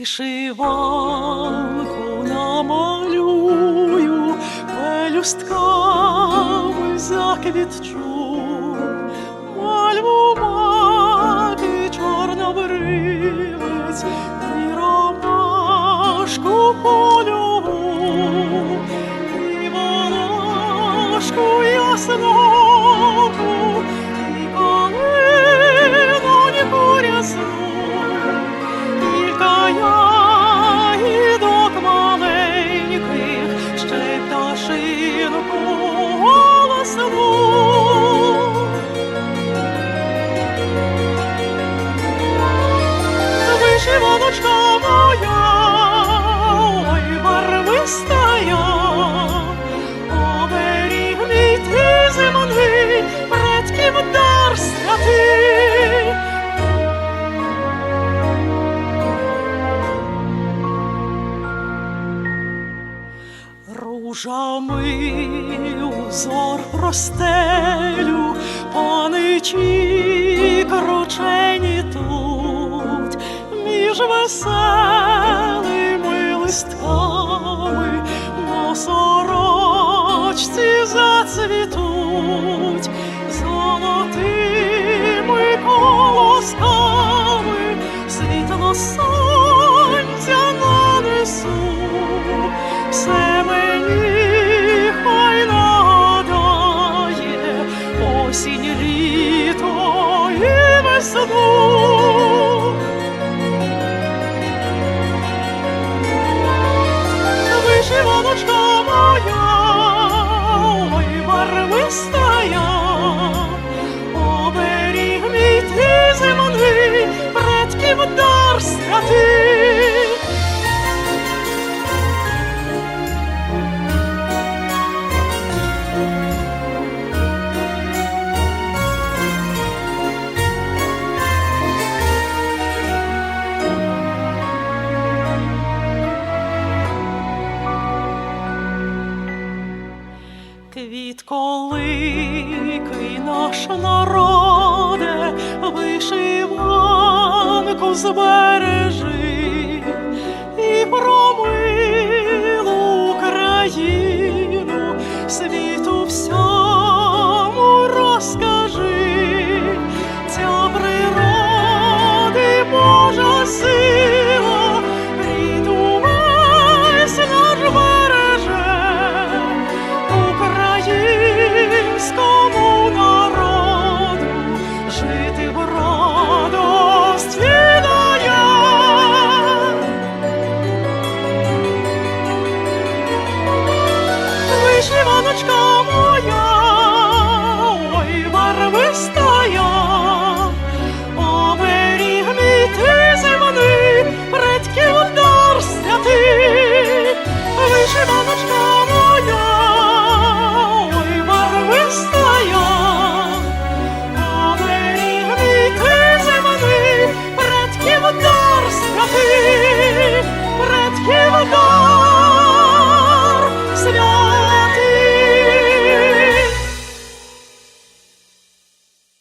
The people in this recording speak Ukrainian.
Вишиванку намалюю, пелюстками заквітчу, мальву мати чорнобривець і ромашку польову, і волошку ясноку. Ружами узор простелю, паничі кручені тут, між веселими листками. На сорочці зацвітуть золотими колосками, світло сонця нанесу, все мені хай нагадає осінь, літо. Квітколикий наш народе, вишиванку збережи